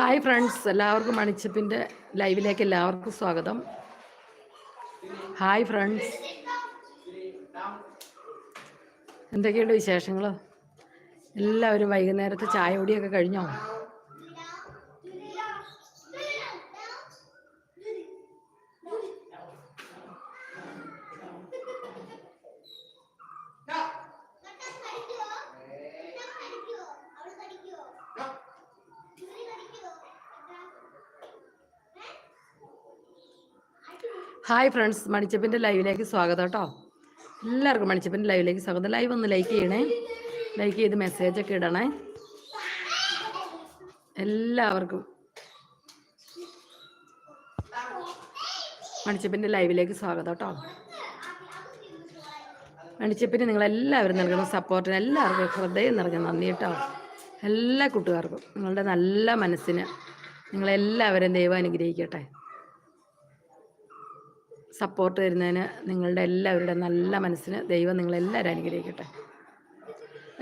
Hi friends എല്ലാവർക്കും മണിച്ചപ്പിന്റെ ലൈവിലേക്ക് എല്ലാവർക്കും സ്വാഗതം. ഹായ് ഫ്രണ്ട്സ് എന്തൊക്കെയുണ്ട് വിശേഷങ്ങൾ എല്ലാവരും വൈകുന്നേരത്തെ ചായ കുടിയൊക്കെ കഴിഞ്ഞോ? ഹായ് ഫ്രണ്ട്സ് മണിച്ചപ്പിന്റെ ലൈവിലേക്ക് സ്വാഗതം കേട്ടോ. എല്ലാവർക്കും മണിച്ചപ്പിന്റെ ലൈവിലേക്ക് സ്വാഗതം. ലൈവ് ഒന്ന് ലൈക്ക് ചെയ്യണേ. ലൈക്ക് ചെയ്ത് മെസ്സേജ് ഒക്കെ ഇടണേ. എല്ലാവർക്കും മണിച്ചപ്പിന്റെ ലൈവിലേക്ക് സ്വാഗതം കേട്ടോ. മണിച്ചപ്പിന് നിങ്ങളെല്ലാവരും നൽകുന്ന സപ്പോർട്ടിന് എല്ലാവർക്കും ഹൃദയം നിറഞ്ഞ നന്ദി കേട്ടോ. എല്ലാ കൂട്ടുകാർക്കും നിങ്ങളുടെ നല്ല മനസ്സിന് നിങ്ങളെല്ലാവരും ദൈവം അനുഗ്രഹിക്കട്ടെ. സപ്പോർട്ട് തരുന്നതിന് നിങ്ങളുടെ എല്ലാവരുടെ നല്ല മനസ്സിന് ദൈവം നിങ്ങളെല്ലാവരും അനുഗ്രഹിക്കട്ടെ.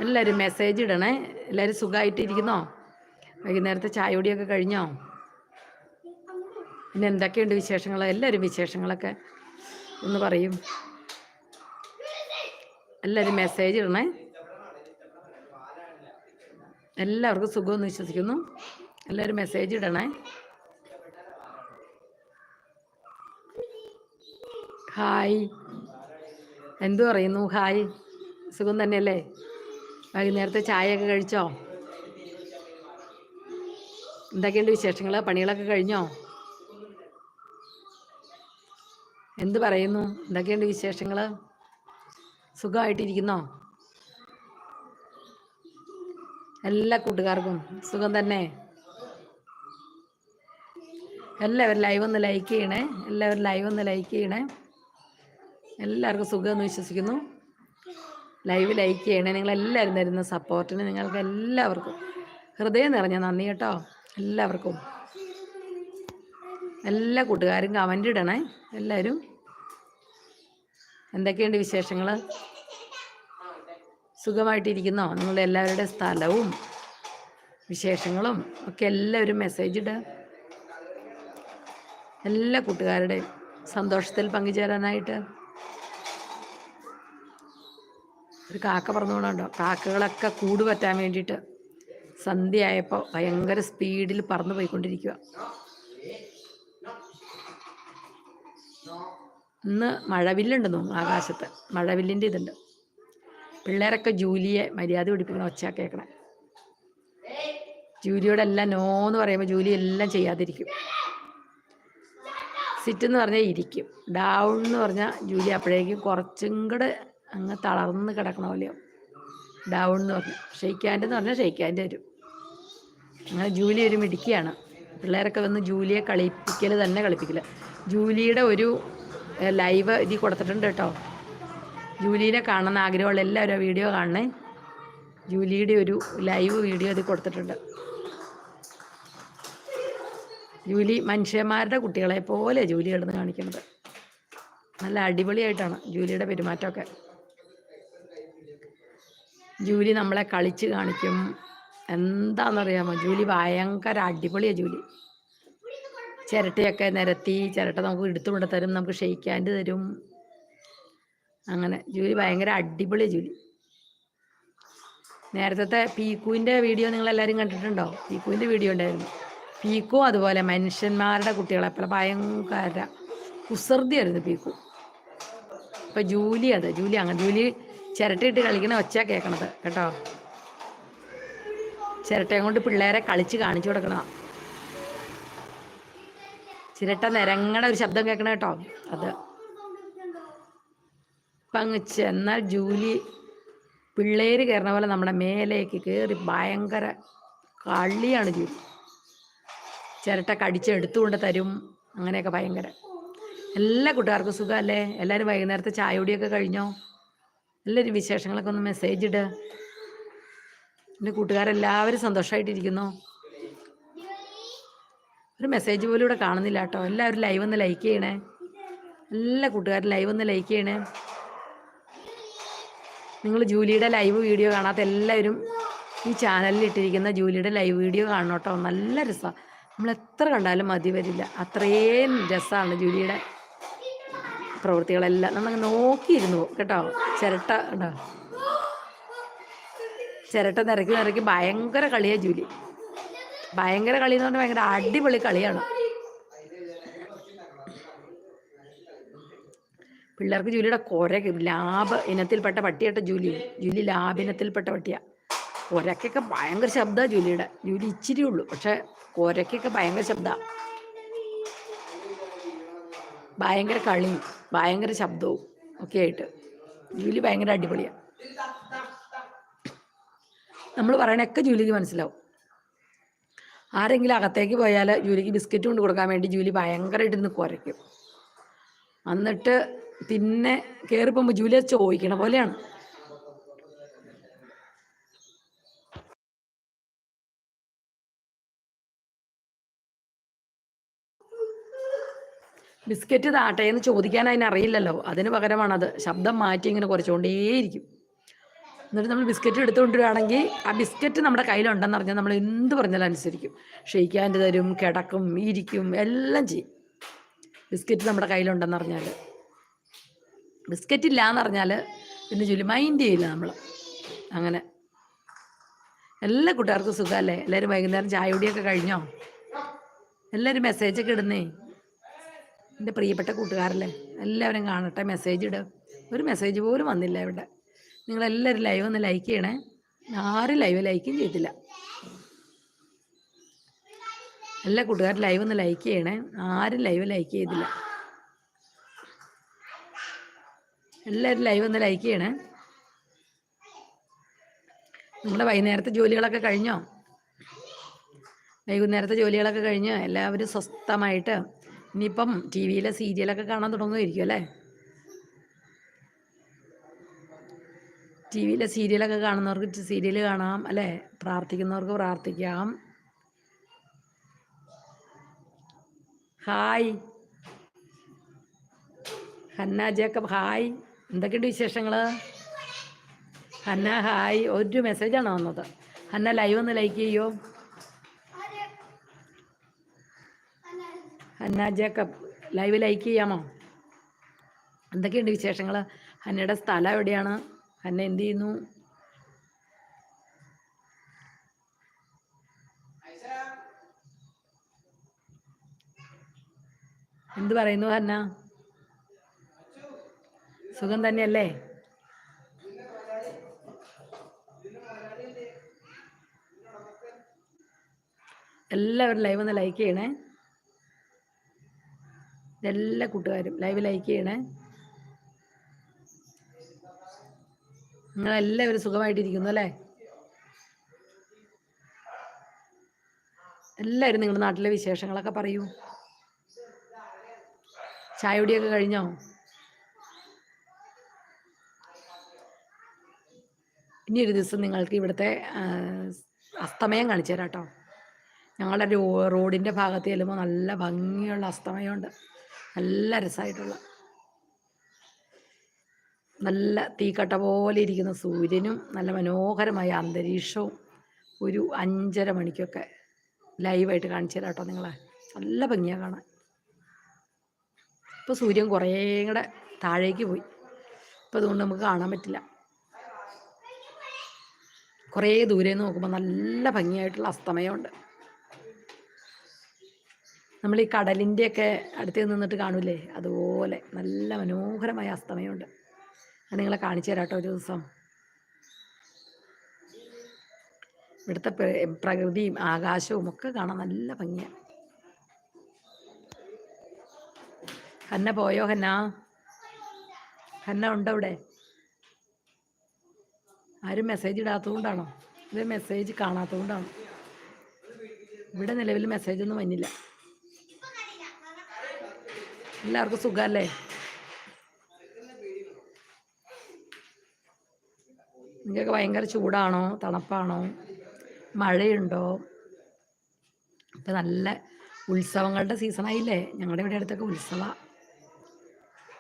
എല്ലാവരും മെസ്സേജ് ഇടണേ. എല്ലാവരും സുഖമായിട്ടിരിക്കുന്നോ വൈകുന്നേരത്തെ ചായ കുടിയൊക്കെ കഴിഞ്ഞോ? പിന്നെ എന്തൊക്കെയുണ്ട് വിശേഷങ്ങൾ എല്ലാവരും വിശേഷങ്ങളൊക്കെ ഒന്ന് പറയും. എല്ലാവരും മെസ്സേജ് ഇടണേ. എല്ലാവർക്കും സുഖമെന്ന് വിശ്വസിക്കുന്നു. എല്ലാവരും മെസ്സേജ് ഇടണേ. ഹായ്. എന്തു പറയുന്നു? ഹായ്. സുഖം തന്നെയല്ലേ? വൈകുന്നേരത്തെ ചായയൊക്കെ കഴിച്ചോ? എന്തൊക്കെയുണ്ട് വിശേഷങ്ങൾ? പണികളൊക്കെ കഴിഞ്ഞോ? എന്ത് പറയുന്നു? എന്തൊക്കെയുണ്ട് വിശേഷങ്ങൾ? സുഖമായിട്ടിരിക്കുന്നോ? എല്ലാ കൂട്ടുകാർക്കും സുഖം തന്നെ. എല്ലാവരും ലൈവ് ഒന്ന് ലൈക്ക് ചെയ്യണേ. എല്ലാവരും ലൈവ് ഒന്ന് ലൈക്ക് ചെയ്യണേ. എല്ലാവർക്കും സുഖമെന്ന് വിശ്വസിക്കുന്നു. ലൈവ് ലൈക്ക് ചെയ്യണേ. നിങ്ങൾ എല്ലാവരും തരുന്ന സപ്പോർട്ടിന് നിങ്ങൾക്ക് എല്ലാവർക്കും ഹൃദയം നിറഞ്ഞ നന്ദി കേട്ടോ. എല്ലാവർക്കും. എല്ലാ കൂട്ടുകാരും കമന്റ് ഇടണേ. എല്ലാവരും. എന്തൊക്കെയുണ്ട് വിശേഷങ്ങൾ സുഖമായിട്ടിരിക്കുന്നോ? നിങ്ങളുടെ എല്ലാവരുടെ സ്ഥലവും വിശേഷങ്ങളും ഒക്കെ എല്ലാവരും മെസ്സേജ് ഇടുക എല്ലാ കൂട്ടുകാരുടെയും സന്തോഷത്തിൽ പങ്കുചേരാനായിട്ട്. ഒരു കാക്ക പറന്നുകൊണ്ടുണ്ടോ കാക്കകളൊക്കെ കൂട് പറ്റാൻ വേണ്ടിയിട്ട് സന്ധ്യയായപ്പോൾ ഭയങ്കര സ്പീഡിൽ പറന്നു പോയിക്കൊണ്ടിരിക്കുക ഇന്ന് മഴവില്ലുണ്ട് തോന്നുന്നു ആകാശത്ത്? മഴവില്ലിന്റെ ഇതുണ്ട്. പിള്ളേരൊക്കെ ജൂലിയെ മര്യാദ പിടിപ്പിക്കണം ഒച്ച കേൾക്കണേ. ജൂലിയോടെല്ലാം നോ എന്ന് പറയുമ്പോൾ ജൂലി എല്ലാം ചെയ്യാതിരിക്കും. സിറ്റ് എന്ന് പറഞ്ഞാൽ ഇരിക്കും. ഡൗൺ എന്ന് പറഞ്ഞാൽ ജൂലി അപ്പോഴേക്കും കുറച്ചും കൂടെ അങ്ങ് തളർന്ന് കിടക്കണ പോലെയോ ഡൗൺ എന്ന് പറഞ്ഞു. ഷെയ്ക്കാന്റെ എന്ന് പറഞ്ഞാൽ ഷെയ്ക്കാന്റെ വരും. അങ്ങനെ ജൂലി ഒരു മിടുക്കിയാണ്. പിള്ളേരൊക്കെ വന്ന് ജൂലിയെ കളിപ്പിക്കൽ തന്നെ കളിപ്പിക്കില്ല. ജൂലിയുടെ ഒരു ലൈവ് ഇതിൽ കൊടുത്തിട്ടുണ്ട് കേട്ടോ. ജൂലിനെ കാണുന്ന ആഗ്രഹമുള്ള എല്ലാവരും വീഡിയോ കാണണേ. ജൂലിയുടെ ഒരു ലൈവ് വീഡിയോ ഇത് കൊടുത്തിട്ടുണ്ട്. ജൂലി മനുഷ്യന്മാരുടെ കുട്ടികളെ പോലെ ജൂലി കിടന്ന് കാണിക്കുന്നത്. നല്ല അടിപൊളിയായിട്ടാണ് ജൂലിയുടെ പെരുമാറ്റമൊക്കെ. ജൂലി നമ്മളെ കളിച്ച് കാണിക്കും. എന്താണെന്നറിയാമോ ജൂലി ഭയങ്കര അടിപൊളിയാണ് ജൂലി. ചിരട്ടയൊക്കെ നിരത്തി ചിരട്ട നമുക്ക് എടുത്തു കൊണ്ട് തരും നമുക്ക് ഷെയ്ക്കാന്റെ തരും. അങ്ങനെ ജൂലി ഭയങ്കര അടിപൊളിയാണ് ജൂലി. നേരത്തെ പീക്കുവിന്റെ വീഡിയോ നിങ്ങളെല്ലാവരും കണ്ടിട്ടുണ്ടോ? പീക്കുവിന്റെ വീഡിയോ ഉണ്ടായിരുന്നു. പീക്കു അതുപോലെ മനുഷ്യന്മാരുടെ കുട്ടികളെ പോലെ ഭയങ്കര കുസൃതിയായിരുന്നു പീക്കു. ഇപ്പം ജൂലി അത് ജൂലി അങ്ങനെ ജൂലി ചിരട്ടയിട്ട് കളിക്കണ ഒച്ച കേൾക്കണത് കേട്ടോ? ചിരട്ടയും കൊണ്ട് പിള്ളേരെ കളിച്ച് കാണിച്ചു കൊടുക്കണം ചിരട്ട നിരങ്ങണ ഒരു ശബ്ദം കേൾക്കണ കേട്ടോ അത്. പങ്ങ് ചെന്നാൽ ജൂലി പിള്ളേര് കയറണ പോലെ നമ്മുടെ മേലേക്ക് കയറി ഭയങ്കര കള്ളിയാണ് ജൂലി. ചിരട്ട കടിച്ച് എടുത്തുകൊണ്ട് തരും അങ്ങനെയൊക്കെ ഭയങ്കര. എല്ലാ കൂട്ടുകാർക്കും സുഖമല്ലേ? എല്ലാവരും വൈകുന്നേരത്തെ ചായ കുടിയൊക്കെ കഴിഞ്ഞോ? എല്ലാവരും വിശേഷങ്ങളൊക്കെ ഒന്ന് മെസ്സേജ് ഇട. എന്റെ കൂട്ടുകാരെല്ലാവരും സന്തോഷമായിട്ടിരിക്കുന്നു ഒരു മെസ്സേജ് പോലും ഇവിടെ കാണുന്നില്ല കേട്ടോ. എല്ലാവരും ലൈവ് ഒന്ന് ലൈക്ക് ചെയ്യണേ. എല്ലാ കൂട്ടുകാരും ലൈവ് ഒന്ന് ലൈക്ക് ചെയ്യണേ. നിങ്ങൾ ജൂലിയുടെ ലൈവ് വീഡിയോ കാണാത്ത എല്ലാവരും ഈ ചാനലിൽ ഇട്ടിരിക്കുന്ന ജൂലിയുടെ ലൈവ് വീഡിയോ കാണണം കേട്ടോ. നല്ല രസമാണ് നമ്മൾ എത്ര കണ്ടാലും മതി വരില്ല. അത്രയും രസമാണ് ജൂലിയുടെ പ്രവൃത്തികളെല്ലാം നമ്മൾ നോക്കിയിരുന്നു കേട്ടോ. ചിരട്ട ഉണ്ടോ? ചിരട്ട നിരക്കി നിരക്കി ഭയങ്കര കളിയാണ് ജൂലി. ഭയങ്കര കളി എന്ന് പറഞ്ഞാൽ ഭയങ്കര അടിപൊളി കളിയാണ്. പിള്ളേർക്ക് ജൂലിയുടെ കുരക്ക് ലാബ് ഇനത്തിൽപ്പെട്ട പട്ടിയട്ട ജൂലി. ജൂലി ലാബ് ഇനത്തിൽപ്പെട്ട പട്ടിയാ. കുരക്കൊക്കെ ഭയങ്കര ശബ്ദമാണ് ജൂലിയുടെ. ജൂലി ഇച്ചിരി ഉള്ളൂ പക്ഷെ കുരക്കൊക്കെ ഭയങ്കര ശബ്ദമാണ് ഭയങ്കര കളി ഭയങ്കര ശബ്ദവും ഒക്കെ ആയിട്ട്. ജൂലി ഭയങ്കര അടിപൊളിയാണ് നമ്മൾ പറയണൊക്കെ ജൂലിക്ക് മനസ്സിലാവും. ആരെങ്കിലും അകത്തേക്ക് പോയാൽ ജൂലിക്ക് ബിസ്ക്കറ്റ് കൊണ്ട് കൊടുക്കാൻ വേണ്ടി ജൂലി ഭയങ്കരമായിട്ട് ഇന്ന് കുരയ്ക്കും. എന്നിട്ട് പിന്നെ കയറി പോകുമ്പോൾ ജൂലി അത് ചോദിക്കണ പോലെയാണ്. ബിസ്ക്കറ്റ് താട്ടെ എന്ന് ചോദിക്കാൻ അതിനറിയില്ലല്ലോ അതിന് പകരമാണത്. ശബ്ദം മാറ്റി ഇങ്ങനെ കുറച്ചുകൊണ്ടേയിരിക്കും. എന്നിട്ട് നമ്മൾ ബിസ്ക്കറ്റ് എടുത്തുകൊണ്ടിരുവാണെങ്കിൽ ആ ബിസ്ക്കറ്റ് നമ്മുടെ കയ്യിലുണ്ടെന്ന് പറഞ്ഞാൽ നമ്മൾ എന്ത് പറഞ്ഞാലും അനുസരിക്കും. ഷെയ്ക്കാന്റെ തരും കിടക്കും ഇരിക്കും എല്ലാം ചെയ്യും. ബിസ്ക്കറ്റ് നമ്മുടെ കയ്യിലുണ്ടെന്ന് പറഞ്ഞാൽ ബിസ്ക്കറ്റ് ഇല്ല എന്ന് പറഞ്ഞാൽ പിന്നെ ജോലി മൈൻഡ് ചെയ്യില്ല നമ്മൾ. അങ്ങനെ. എല്ലാ കൂട്ടുകാർക്കും സുഖമല്ലേ? എല്ലാവരും വൈകുന്നേരം ചായ കുടിയൊക്കെ കഴിഞ്ഞോ? എല്ലാവരും മെസ്സേജൊക്കെ ഇടുന്നേ? എന്റെ പ്രിയപ്പെട്ട കൂട്ടുകാരല്ലേ എല്ലാവരും കാണട്ടെ മെസ്സേജ് ഇടുക ഒരു മെസ്സേജ് പോലും വന്നില്ല ഇവിടെ. നിങ്ങളെല്ലാവരും ലൈവ് ഒന്ന് ലൈക്ക് ചെയ്യണേ. ആരും ലൈവ് ലൈക്കും ചെയ്തില്ല എല്ലാ കൂട്ടുകാരും ലൈവ് ഒന്ന് ലൈക്ക് ചെയ്യണേ. ആരും ലൈവ് ലൈക്ക് ചെയ്തില്ല എല്ലാവരും ലൈവ് ഒന്ന് ലൈക്ക് ചെയ്യണേ. നിങ്ങളുടെ വൈകുന്നേരത്തെ ജോലികളൊക്കെ കഴിഞ്ഞോ? വൈകുന്നേരത്തെ ജോലികളൊക്കെ കഴിഞ്ഞ് എല്ലാവരും സ്വസ്ഥമായിട്ട് ഇനിയിപ്പം ടി വിയിലെ സീരിയലൊക്കെ കാണാൻ തുടങ്ങുമായിരിക്കും അല്ലേ? ടി വിയിലെ സീരിയലൊക്കെ കാണുന്നവർക്ക് സീരിയൽ കാണാം അല്ലേ? പ്രാർത്ഥിക്കുന്നവർക്ക് പ്രാർത്ഥിക്കാം. ഹായ്. ഹന്ന ജേക്കബ് ഹായ്. എന്തൊക്കെയുണ്ട് വിശേഷങ്ങൾ? ഹന്ന ഹായ്. ഒരു മെസ്സേജാണ് വന്നത്. ഹന്ന ലൈവ് ഒന്ന് ലൈക്ക് ചെയ്യോ? ഹന്ന ജേക്കബ് ലൈവ് ലൈക്ക് ചെയ്യാമോ? എന്തൊക്കെയുണ്ട് വിശേഷങ്ങൾ ഹന്നയുടെ സ്ഥലം എവിടെയാണ്? ഹന്ന എന്ത് ചെയ്യുന്നു? എന്ത് പറയുന്നു ഹന്ന? സുഖം തന്നെയല്ലേ? എല്ലാവരും ലൈവ് ഒന്ന് ലൈക്ക് ചെയ്യണേ. എല്ലാ കൂട്ടുകാരും ലൈവ് ലൈക്ക് ചെയ്യണേ. നിങ്ങളെല്ലാവരും സുഖമായിട്ടിരിക്കുന്നു അല്ലേ? എല്ലാവരും നിങ്ങളുടെ നാട്ടിലെ വിശേഷങ്ങളൊക്കെ പറയൂ. ചായപൊടിയൊക്കെ കഴിഞ്ഞോ? ഇനി ഒരു ദിവസം നിങ്ങൾക്ക് ഇവിടുത്തെ അസ്തമയം കാണിച്ചു തരാം കേട്ടോ. ഞങ്ങളുടെ റോഡിന്റെ ഭാഗത്ത് ചെല്ലുമ്പോൾ നല്ല ഭംഗിയുള്ള അസ്തമയമുണ്ട്. നല്ല രസമായിട്ടുള്ള നല്ല തീക്കട്ട പോലെ ഇരിക്കുന്ന സൂര്യനും നല്ല മനോഹരമായ അന്തരീക്ഷവും ഒരു അഞ്ചര മണിക്കൊക്കെ ലൈവായിട്ട് കാണിച്ചു തരാം കേട്ടോ നിങ്ങളെ. നല്ല ഭംഗിയാണ് കാണാൻ. ഇപ്പോൾ സൂര്യൻ കുറേ കൂടെ താഴേക്ക് പോയി. അപ്പോൾ അതുകൊണ്ട് നമുക്ക് കാണാൻ പറ്റില്ല. കുറേ ദൂരെ നോക്കുമ്പോൾ നല്ല ഭംഗിയായിട്ടുള്ള അസ്തമയമുണ്ട്. നമ്മൾ ഈ കടലിന്റെയൊക്കെ അടുത്ത് നിന്നിട്ട് കാണൂലേ അതുപോലെ നല്ല മനോഹരമായ അസ്തമയമുണ്ട്. ഞാൻ നിങ്ങളെ കാണിച്ചു തരാം ഒരു ദിവസം. ഇവിടുത്തെ പ്രകൃതിയും ആകാശവും ഒക്കെ കാണാൻ നല്ല ഭംഗിയാണ് ഹന്ന പോയോ ഹന്ന? ഹന്ന ഉണ്ടോ ഇവിടെ ആരും മെസ്സേജ് ഇടാത്തതുകൊണ്ടാണോ? ഇത് മെസ്സേജ് കാണാത്തതുകൊണ്ടാണോ? ഇവിടെ നിലവിൽ മെസ്സേജ് ഒന്നും വന്നില്ല. എല്ലാവർക്കും സുഖമല്ലേ? നിങ്ങൾക്ക് ഭയങ്കര ചൂടാണോ? തണുപ്പാണോ? മഴയുണ്ടോ? ഇപ്പം നല്ല ഉത്സവങ്ങളുടെ സീസണായില്ലേ ഞങ്ങളുടെ ഇവിടെ അടുത്തൊക്കെ ഉത്സവ.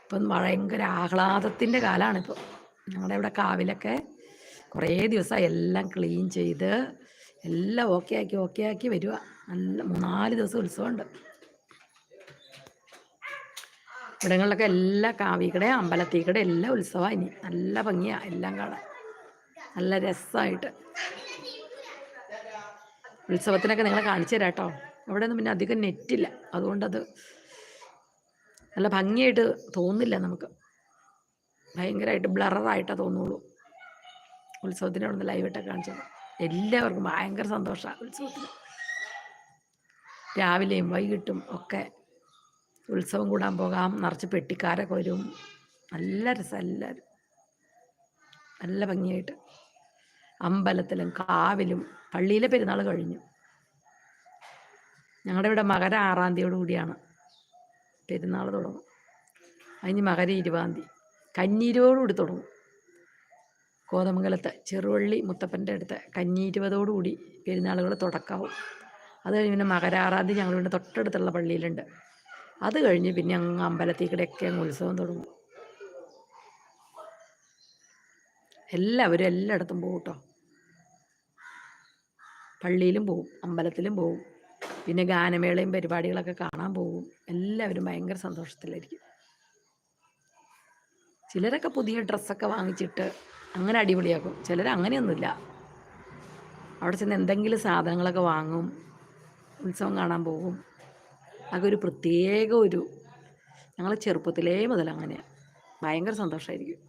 ഇപ്പം ഭയങ്കര ആഹ്ലാദത്തിന്റെ കാലമാണ് ഇപ്പോൾ ഞങ്ങളുടെ ഇവിടെ കാവിലൊക്കെ കുറേ ദിവസമായി എല്ലാം ക്ലീൻ ചെയ്ത് എല്ലാം ഓക്കെ ആക്കി ഓക്കെ ആക്കി വരിക നല്ല മൂന്നാൽ ദിവസം ഉത്സവമുണ്ട്. ഇവിടങ്ങളിലൊക്കെ എല്ലാ കാവിക്കടെ അമ്പലത്തിക്കടെ എല്ലാ ഉത്സവമാണ് ഇനി. നല്ല ഭംഗിയാണ് എല്ലാം കാണാൻ. നല്ല രസമായിട്ട് ഉത്സവത്തിനൊക്കെ നിങ്ങളെ കാണിച്ചു തരാം കേട്ടോ ഇവിടെ ഒന്നും പിന്നെ അധികം നെറ്റില്ല. അതുകൊണ്ടത് നല്ല ഭംഗിയായിട്ട് തോന്നില്ല നമുക്ക്. ഭയങ്കരമായിട്ട് ബ്ലററായിട്ടാണ് തോന്നുള്ളൂ. ഉത്സവത്തിന്റെ അവിടെ നിന്ന് ലൈവായിട്ടൊക്കെ കാണിച്ചത്. എല്ലാവർക്കും ഭയങ്കര സന്തോഷമാണ് ഉത്സവത്തിന്. രാവിലെയും വൈകിട്ടും ഒക്കെ ഉത്സവം കൂടാൻ പോകാം. നിറച്ച് പെട്ടിക്കാരൊക്കെ വരും. നല്ല രസം എല്ലാവരും നല്ല ഭംഗിയായിട്ട്. അമ്പലത്തിലും കാവിലും പള്ളിയിലെ പെരുന്നാൾ കഴിഞ്ഞു. ഞങ്ങളുടെ ഇവിടെ മകര ആറാം തീയതിയോട് കൂടിയാണ് പെരുന്നാൾ തുടങ്ങും. അതിന് മകര ഇരുപതാം തീയതി. കഞ്ഞീരുവോടുകൂടി തുടങ്ങും. കോതമംഗലത്ത് ചെറുവള്ളി മുത്തപ്പന്റെ അടുത്ത് കഞ്ഞീരുവതോടുകൂടി പെരുന്നാളുകൾ തുടക്കാവും. അത് കഴിഞ്ഞ് പിന്നെ മകരാറാന്തി തീയതി ഞങ്ങളുടെ തൊട്ടടുത്തുള്ള പള്ളിയിലുണ്ട്. അത് കഴിഞ്ഞ് പിന്നെ അങ്ങ് അമ്പലത്തിൽ കൂടെയൊക്കെ അങ്ങ് ഉത്സവം തുടങ്ങും. എല്ലാവരും എല്ലായിടത്തും പോകും കേട്ടോ പള്ളിയിലും പോവും അമ്പലത്തിലും പോവും പിന്നെ ഗാനമേളയും പരിപാടികളൊക്കെ കാണാൻ പോകും എല്ലാവരും ഭയങ്കര സന്തോഷത്തിലായിരിക്കും. ചിലരൊക്കെ പുതിയ ഡ്രസ്സൊക്കെ വാങ്ങിച്ചിട്ട് അങ്ങനെ അടിപൊളിയാക്കും. ചിലർ അങ്ങനെയൊന്നുമില്ല. അവിടെ ചെന്ന് എന്തെങ്കിലും സാധനങ്ങളൊക്കെ വാങ്ങും ഉത്സവം കാണാൻ പോകും അതൊക്കെ ഒരു പ്രത്യേക ഒരു ഞങ്ങൾ ചെറുപ്പത്തിലേ മുതൽ അങ്ങനെയാണ് ഭയങ്കര സന്തോഷമായിരിക്കും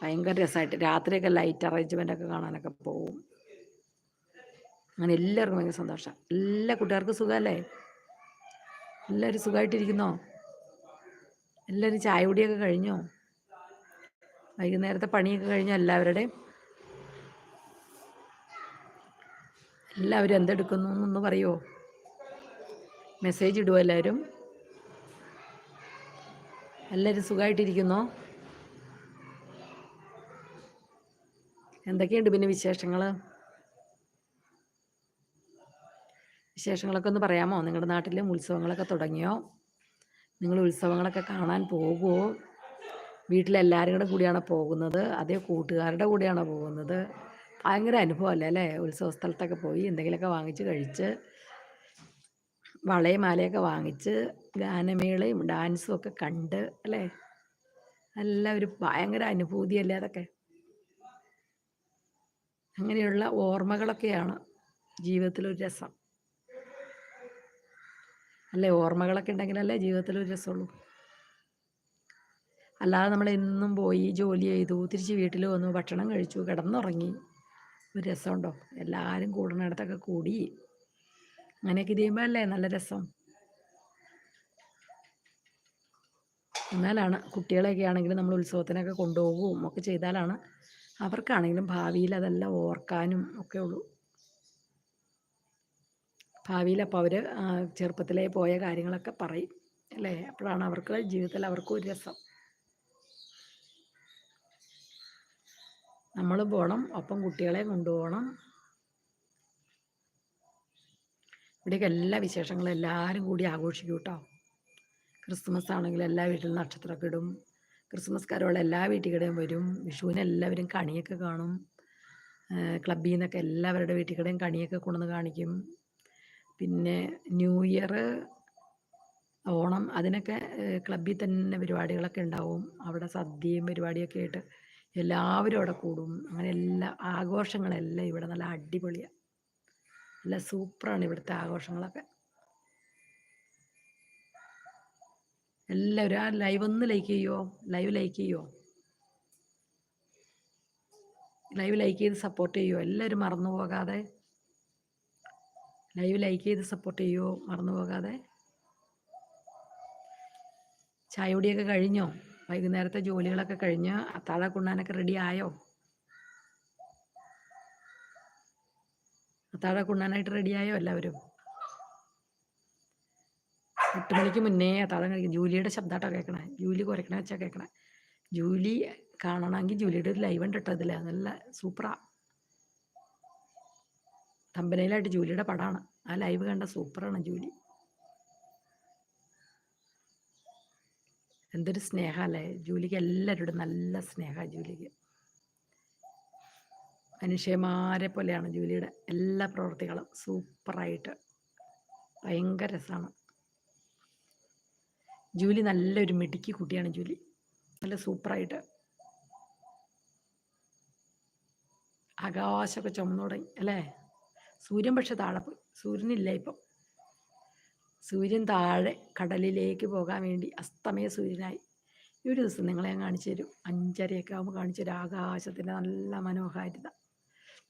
ഭയങ്കര രസമായിട്ട് രാത്രിയൊക്കെ ലൈറ്റ് അറേഞ്ച്മെന്റ് ഒക്കെ കാണാനൊക്കെ പോവും. അങ്ങനെ എല്ലാവർക്കും ഭയങ്കര സന്തോഷം. എല്ലാ കൂട്ടുകാർക്കും സുഖമല്ലേ എല്ലാവരും സുഖമായിട്ടിരിക്കുന്നോ എല്ലാവരും ചായ കുടിയൊക്കെ കഴിഞ്ഞോ? വൈകുന്നേരത്തെ പണിയൊക്കെ കഴിഞ്ഞോ എല്ലാവരുടെയും? എല്ലാവരും എന്തെടുക്കുന്നു എന്നൊന്ന് പറയുമോ മെസ്സേജ് ഇടുമോ എല്ലാവരും? എല്ലാവരും സുഖമായിട്ടിരിക്കുന്നോ എന്തൊക്കെയുണ്ട് പിന്നെ വിശേഷങ്ങൾ വിശേഷങ്ങളൊക്കെ ഒന്ന് പറയാമോ? നിങ്ങളുടെ നാട്ടിലും ഉത്സവങ്ങളൊക്കെ തുടങ്ങിയോ? നിങ്ങൾ ഉത്സവങ്ങളൊക്കെ കാണാൻ പോകുമോ വീട്ടിലെല്ലാവരും കൂടെ കൂടിയാണ് പോകുന്നത്? അതേ കൂട്ടുകാരുടെ കൂടെയാണോ പോകുന്നത്? ഭയങ്കര അനുഭവമല്ലേ അല്ലേ? ഉത്സവ സ്ഥലത്തൊക്കെ പോയി എന്തെങ്കിലുമൊക്കെ വാങ്ങിച്ച് കഴിച്ച് വളയും മാലയൊക്കെ വാങ്ങിച്ച് ഗാനമേളയും ഡാൻസും ഒക്കെ കണ്ട് അല്ലേ? നല്ല ഒരു ഭയങ്കര അനുഭൂതിയല്ലേ അതൊക്കെ? അങ്ങനെയുള്ള ഓർമ്മകളൊക്കെയാണ് ജീവിതത്തിലൊരു രസം. അല്ലേ? ഓർമ്മകളൊക്കെ ഉണ്ടെങ്കിലല്ലേ ജീവിതത്തിലൊരു രസമുള്ളൂ. അല്ലാതെ നമ്മൾ എന്നും പോയി ജോലി ചെയ്തു തിരിച്ച് വീട്ടിൽ വന്നു ഭക്ഷണം കഴിച്ചു കിടന്നുറങ്ങി. ഒരു രസമുണ്ടോ? എല്ലാവരും കൂടുന്നിടത്തൊക്കെ കൂടി അങ്ങനെയൊക്കെ ചെയ്യുമ്പോൾ അല്ലേ നല്ല രസം. എന്നാലാണ് കുട്ടികളെയൊക്കെ ആണെങ്കിലും നമ്മൾ ഉത്സവത്തിനൊക്കെ കൊണ്ടുപോകും ഒക്കെ ചെയ്താലാണ് അവർക്കാണെങ്കിലും ഭാവിയിൽ അതെല്ലാം ഓർക്കാനും ഒക്കെ ഉള്ളൂ. ഭാവിയിൽ അപ്പോൾ അവർ ചെറുപ്പത്തിലേ പോയ കാര്യങ്ങളൊക്കെ പറയും അല്ലേ? അപ്പോഴാണ് അവർക്ക് ജീവിതത്തിൽ അവർക്കും ഒരു രസം. നമ്മൾ പോകണം ഒപ്പം കുട്ടികളെ കൊണ്ടുപോകണം. ഇവിടെയൊക്കെ എല്ലാ വിശേഷങ്ങളും എല്ലാവരും കൂടി ആഘോഷിക്കും കേട്ടോ ക്രിസ്മസ് ആണെങ്കിൽ എല്ലാ വീട്ടിലും നക്ഷത്രമൊക്കെ ഇടും. ക്രിസ്മസ് കരോൾ എല്ലാ വീട്ടിൽ വരും. വിഷുവിന് എല്ലാവരും കണിയൊക്കെ കാണും. ക്ലബ്ബിൽ നിന്നൊക്കെ എല്ലാവരുടെ വീട്ടിൽ കടയും കണിയൊക്കെ കൊണ്ടുവന്ന് കാണിക്കും. പിന്നെ ന്യൂ ഇയർ ഓണം അതിനൊക്കെ ക്ലബ്ബിൽ തന്നെ പരിപാടികളൊക്കെ ഉണ്ടാവും. അവിടെ സദ്യയും പരിപാടിയൊക്കെ ആയിട്ട് എല്ലാവരും അവിടെ കൂടും. അങ്ങനെ എല്ലാ ആഘോഷങ്ങളെല്ലാം ഇവിടെ നല്ല അടിപൊളിയാണ് നല്ല സൂപ്പറാണ് ഇവിടുത്തെ ആഘോഷങ്ങളൊക്കെ. എല്ലാവരും ആ ലൈവ് ഒന്ന് ലൈക്ക് ചെയ്യുമോ ലൈവ് ലൈക്ക് ചെയ്യുമോ ലൈവ് ലൈക്ക് ചെയ്ത് സപ്പോർട്ട് ചെയ്യുമോ എല്ലാവരും മറന്നു പോകാതെ? ലൈവ് ലൈക്ക് ചെയ്ത് സപ്പോർട്ട് ചെയ്യുമോ മറന്നു പോകാതെ? ചായ കഴിഞ്ഞോ? വൈകുന്നേരത്തെ ജോലികളൊക്കെ കഴിഞ്ഞ്? അത്താഴ കുണ്ണാനൊക്കെ റെഡി ആയോ? അത്താഴ കൊണ്ടാനായിട്ട് റെഡിയായോ എല്ലാവരും? എട്ട് മണിക്ക് മുന്നേ അത്താഴം കഴിക്കും ജൂലിയുടെ ശബ്ദമായിട്ടോ കേൾക്കണേ ജൂലി കുറയ്ക്കണ വെച്ചാൽ കേൾക്കണേ ജൂലി കാണണമെങ്കിൽ ജൂലിയുടെ ഒരു ലൈവ് ഉണ്ട് കേട്ടോ ഇതിൽ നല്ല സൂപ്പറാ തമ്പനയിലായിട്ട് ജൂലിയുടെ പടമാണ് ആ ലൈവ് കണ്ട സൂപ്പറാണ് ജൂലി. എന്തൊരു സ്നേഹ അല്ലേ? ജൂലിക്ക് എല്ലാവരോടും നല്ല സ്നേഹമാണ് ജൂലിക്ക്. മനുഷ്യന്മാരെ പോലെയാണ് ജൂലിയുടെ എല്ലാ പ്രവൃത്തികളും സൂപ്പറായിട്ട്. ഭയങ്കര രസമാണ്. ജൂലി നല്ലൊരു മിടുക്കി കുട്ടിയാണ് ജൂലി. നല്ല സൂപ്പറായിട്ട്. ആകാശമൊക്കെ ചുമന്നു തുടങ്ങി അല്ലേ? സൂര്യൻ പക്ഷെ താഴെ പോയി. സൂര്യനില്ല ഇപ്പം. സൂര്യൻ താഴെ കടലിലേക്ക് പോകാൻ വേണ്ടി അസ്തമയ സൂര്യനായി. ഈ ഒരു ദിവസം നിങ്ങളെ ഞാൻ കാണിച്ചു തരും. അഞ്ചരയൊക്കെ ആകുമ്പോൾ കാണിച്ചു തരും. ആകാശത്തിന്റെ നല്ല മനോഹാരിത.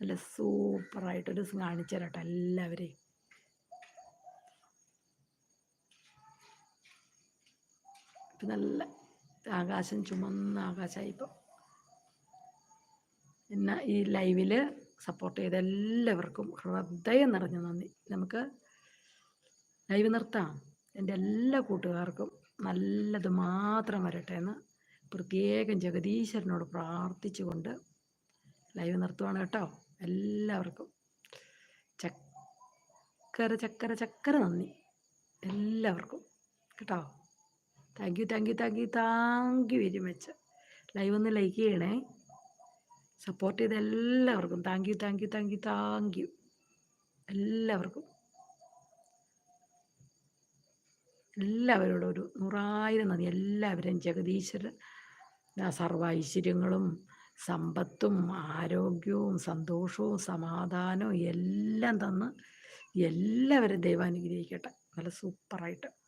നല്ല സൂപ്പറായിട്ട് ഒരു ദിവസം കാണിച്ചു തരാം കേട്ടോ എല്ലാവരെയും നല്ല ആകാശം ചുമന്ന ആകാശമായി ഇപ്പം എന്നെ ഈ ലൈവിൽ സപ്പോർട്ട് ചെയ്ത എല്ലാവർക്കും ഹൃദയം നിറഞ്ഞ നന്ദി. നമുക്ക് ലൈവ് നിർത്താം. എന്റെ എല്ലാ കൂട്ടുകാർക്കും നല്ലത് മാത്രം വരട്ടെ എന്ന് പ്രത്യേകം ജഗദീശ്വരനോട് പ്രാർത്ഥിച്ചുകൊണ്ട് ലൈവ് നിർത്തുവാണ് കേട്ടോ. എല്ലാവർക്കും ചക്കര ചക്കര ചക്കര നന്ദി. എല്ലാവർക്കും. കേട്ടോ? Thank you thank you thank you thank you very much live ഒന്ന് ലൈക്ക് ചെയ്യണേ. സപ്പോർട്ട് ചെയ്ത എല്ലാവർക്കും. Thank you thank you thank you thank you എല്ലാവർക്കും. എല്ലാവരോടും ഒരു നൂറായിരം നന്ദി. എല്ലാവരും ജഗദീശ്വരൻ സർവ ഐശ്വര്യങ്ങളും സമ്പത്തും ആരോഗ്യവും സന്തോഷവും സമാധാനവും എല്ലാം തന്ന് എല്ലാവരും ദൈവം അനുഗ്രഹിക്കട്ടെ. നല്ല സൂപ്പറായിട്ട്.